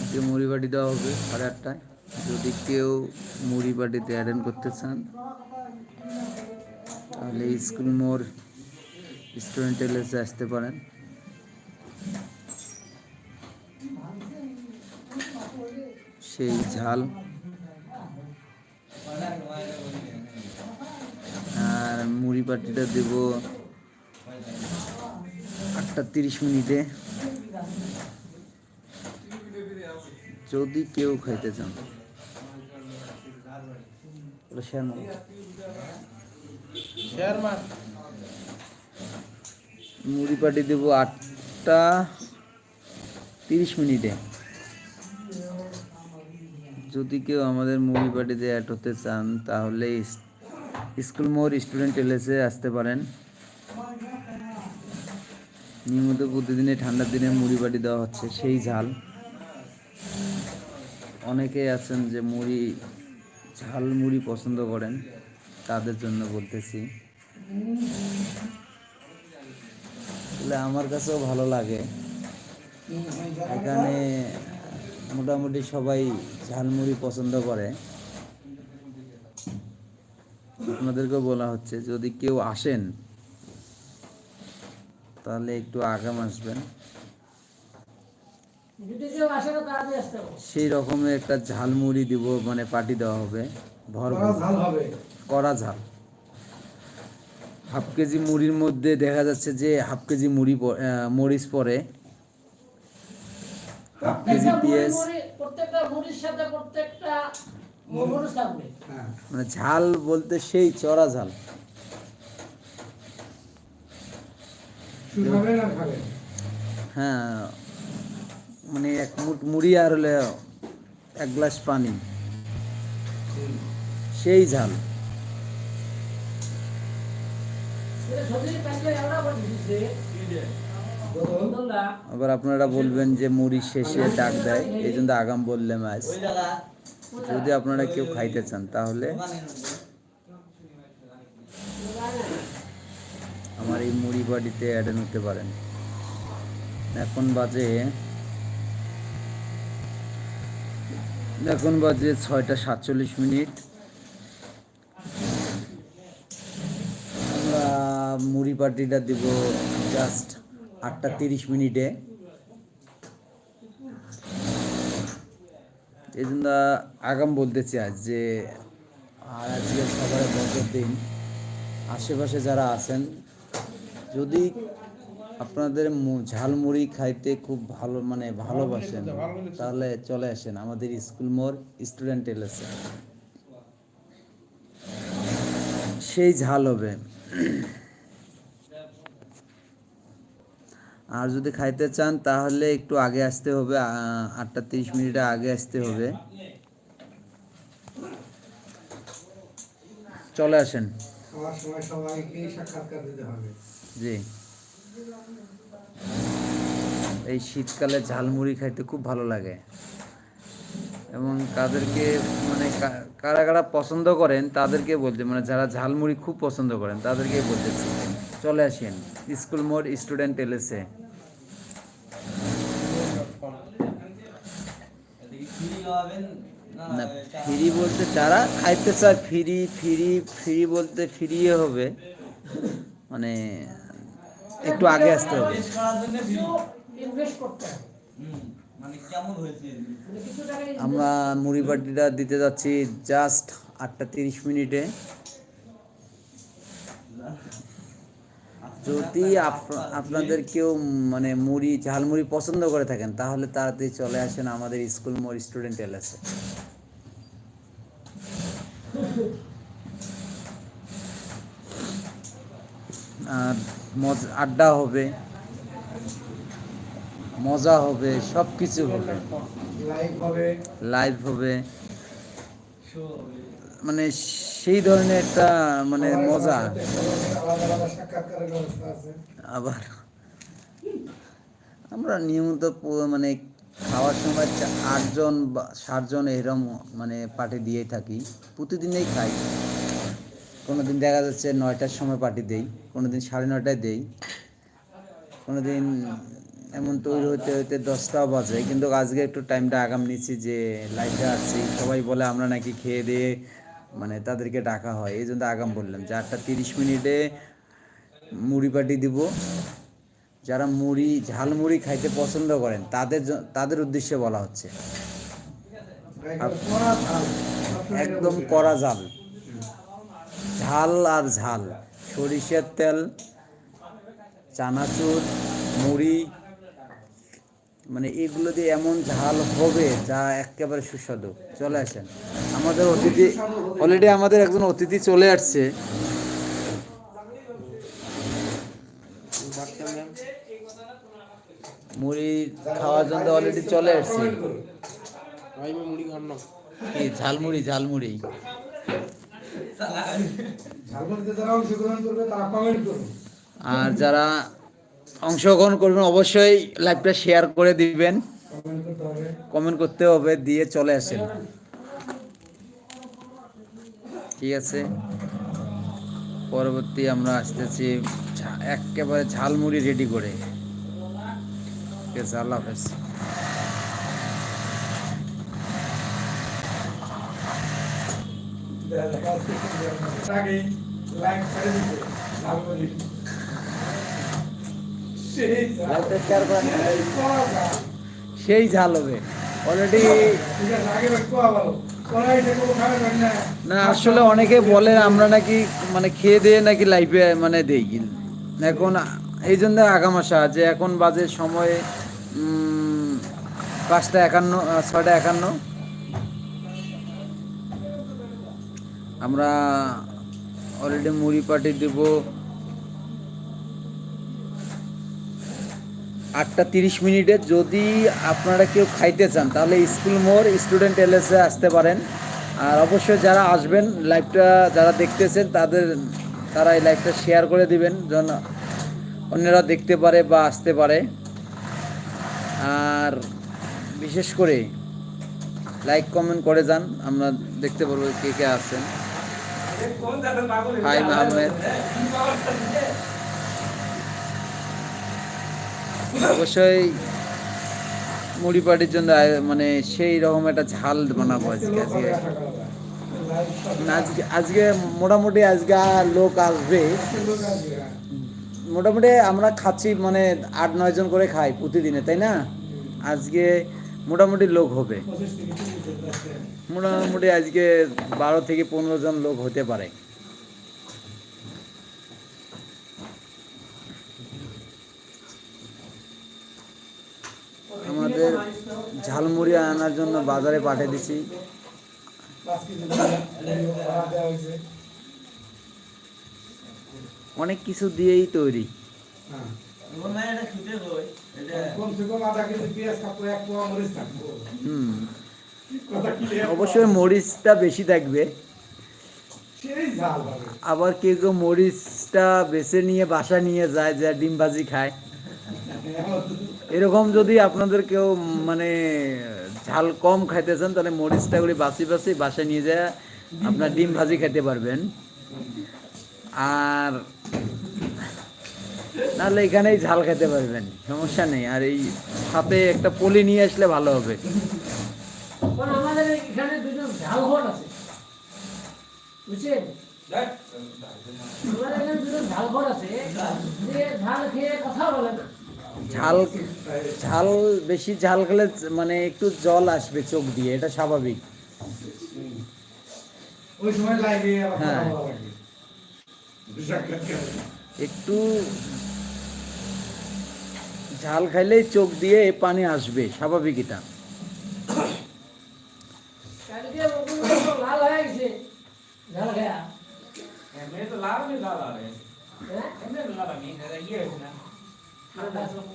আজকে মুড়ি বাটি দেওয়া হবে সাড়ে আটটায়। যদি কেউ মুড়ি বাটিতে অ্যাটেন্ড করতে চান, তাহলে স্কুল মোড় স্টুডেন্ট এলএসে আসতে পারেন। সেই ঝাল মুড়ি পাটিটা দেব আটটা তিরিশ মিনিটে। যদি কেউ খাইতে চান। মুড়ি পাটি দেবো আটটা তিরিশ মিনিটে। যদি কেউ আমাদের মুড়ি পাটিতে অ্যাড হতে চান তাহলে স্কুল মোড় স্টুডেন্ট এলএসে আসতে পারেন। নিয়মিত প্রতিদিনে ঠান্ডার দিনে মুড়ি পাটি দেওয়া হচ্ছে, সেই ঝাল। অনেকেই আছেন যে মুড়ি, ঝাল মুড়ি পছন্দ করেন, তাদের জন্য বলতেছি। আসলে আমার কাছেও ভালো লাগে। এখানে মোটামুটি সবাই ঝালমুড়ি পছন্দ করে। আপনাদেরকেও বলা হচ্ছে যদি কেউ আসেন তাহলে একটু আগাম আসবেন। সেই রকমের একটা ঝালমুড়ি দিব মানে পার্টি দেওয়া হবে ভর কড়া ঝাল হাফ কেজি মুড়ির মধ্যে দেখা যাচ্ছে যে হাফ কেজি মুড়ি মরিচ পরে হাফ কেজি পেঁয়াজ। প্রত্যেকটা মুড়ির সাথে প্রত্যেকটা মানে ঝাল বলতে সেই চড়া ঝাল। হ্যাঁ মানে এক মুঠ মুড়ি আর হলে এক গ্লাস পানি। সেই ঝাল। আবার আপনারা বলবেন যে মুড়ি শেষে ডাক দেয়, এই জন্য আগাম বললাম আজ। যদি আপনারা কেউ খাইতে চান, তাহলে আমার এই মুড়ি বাড়িতে অ্যাডেন হতে পারেন। এখন বাজে এখন বাজে ছয়টা সাতচল্লিশ মিনিট। আমরা মুড়ি পার্টিটা দিব জাস্ট আটটা তিরিশ মিনিটে। এই জন্য আগাম বলতেছি আজ যে, আর আজকে সবার বছর দিন, আশেপাশে যারা আছেন, যদি আপনাদের ঝালমুড়ি খাইতে খুব ভালো মানে ভালোবাসেন, তাহলে চলে আসেন আমাদের স্কুল মোড় স্টুডেন্ট এলেছে সেই ঝাল হবে। আর যদি খাইতে চান তাহলে একটু আগে আসতে হবে আটটা তিরিশ মিনিটে আগে আসতে হবে। চলে আসেন। জি। এই শীতকালে ঝালমুড়ি খাইতে খুব ভালো লাগে। এবং তাদেরকে মানে কারা কারা পছন্দ করেন তাদেরকে বলতে মানে যারা ঝালমুড়ি খুব পছন্দ করেন তাদেরকে বলতেছি। চলে আসেন। স্কুল মোড় স্টুডেন্ট এলেছে। না ফ্রি বলতে যারা খাইতে চায় ফ্রি ফ্রি ফ্রি বলতে ফ্রিয়ে হবে। মানে একটু আগে আসতে হবে। আমরা মুড়ি বাটিটা দিতে যাচ্ছি জাস্ট আটটা তিরিশ মিনিটে। যদি আপ- আপনাদের কেউ মানে মুড়ি ঝালমুড়ি পছন্দ করে থাকেন তাহলে তাড়াতাড়ি চলে আসেন আমাদের স্কুল মোড় স্টুডেন্ট এলাসে আর মজ আড্ডা হবে মজা হবে সব কিছু হবে। লাইভ হবে। লাইভ হবে। মানে সেই ধরনের একটা মানে মজা। আবার আমরা নিয়মিত মানে খাওয়ার সময় আটজন বা ষাটজন এরম মানে পার্টি দিয়েই থাকি। প্রতিদিনেই খাই। কোনো দিন দেখা যাচ্ছে নয়টার সময় পার্টি দেই কোনো দিন সাড়ে নয়টায় দেই। কোনো দিন এমন তৈরি হতে হতে দশটাও বাজে। কিন্তু আজকে একটু টাইমটা আগাম নিচ্ছি যে লাইটে আসছি। সবাই বলে আমরা নাকি খেয়ে দিয়ে মানে তাদেরকে ডাকা হয়। এই জন্য আগাম বললাম যে আটটা তিরিশ মিনিটে মুড়ি পাটি দিব। যারা মুড়ি, ঝাল মুড়ি খাইতে পছন্দ করেন, তাদের তাদের উদ্দেশ্যে বলা হচ্ছে। একদম কড়া জাল ঝাল আর ঝাল। সরিষার তেল, চানাচুর, মুড়ি মানে এগুলো দিয়ে এমন ঝাল হবে যা একেবারে সুস্বাদু। চলে আসেন। আমাদের অতিথি অলরেডি আমাদের একজন অতিথি চলে আসছে। মুড়ি খাওয়ার জন্য অলরেডি চলে আসছে। কি ঝালমুড়ি ঝালমুড়ি। আর যারা অংশগ্রহণ করবেন অবশ্যই লাইভটা শেয়ার করে দিবেন কমেন্ট করতে হবে দিয়ে চলে আসেন ঠিক আছে পরবর্তী আমরা আসতেছি একেবারে ঝালমুড়ি রেডি করে ঠিক আছে আল্লাহ হাফেজ লাইক ছেড়ে দিতে সেই ঝাল। হবে। অলরেডি না, আসলে অনেকে বলে আমরা নাকি মানে খেয়ে দিয়ে নাকি লাইফে মানে দেই। এখন এই জন্য আগাম আসা যে এখন বাজে সময় পাঁচটা একান্ন ছয়টা একান্ন। আমরা অলরেডি মুড়ি পাটি দিব। আটটা তিরিশ মিনিটে যদি আপনারা কেউ খাইতে চান তাহলে স্কুল মোড় স্টুডেন্ট এলএসে আসতে পারেন। আর অবশ্যই যারা আসবেন লাইভটা যারা দেখতেছেন তাদের তারা এই লাইভটা শেয়ার করে দিবেন যেন অন্যরা দেখতে পারে বা আসতে পারে। আর বিশেষ করে লাইক কমেন্ট করে যান আমরা দেখতে পারব কে কে আছেন। হাই আহমেদ অবশ্যই মুড়ি পাটির জন্য মানে সেই রকম একটা ঝাল বানাবো আজকে আজকে। আজকে আজকে মোটামুটি আজকে লোক আসবে। মোটামুটি আমরা খাচ্ছি মানে আট, নয় জন করে খাই প্রতিদিনে, তাই না? আজকে মোটামুটি লোক হবে। মোটামুটি আজকে বারো থেকে পনেরো জন লোক হতে পারে আমাদের ঝালমুড়ি আনার জন্য বাজারে পাঠিয়ে দিছি। অনেক কিছু দিয়েই তৈরি। অবশ্যই মরিচটা বেশি থাকবে। আবার কেউ কেউ মরিচটা বেছে নিয়ে বাসা নিয়ে যায়, যা ডিম ভাজি খায়। এরকম যদি আপনাদের কেউ মানে ঝাল কম খাইতে চান তাহলে মরিচটা করে বাসি বাসি বাসায় নিয়ে যায় আপনার ডিম ভাজি খেতে পারবেন। আর নাহলে এখানেই ঝাল খেতে পারবেন সমস্যা নেই। আর এই সাথে একটা পলি নিয়ে আসলে ভালো হবে। আমাদের এখানে দুজন ঝাল ঘর আছে। বুঝছেন? আমাদের এখানে দুজন ঝাল ঘর আছে। যে ঝাল খেয়ে কথা বলে না। ঝাল ঝাল বেশি ঝাল খেলে মানে একটু জল আসবে চোখ দিয়ে এটা স্বাভাবিক। হ্যাঁ। একটু ঝাল খাইলেই চোখ দিয়ে পানি আসবে স্বাভাবিক এটা। ঠান্ডা সব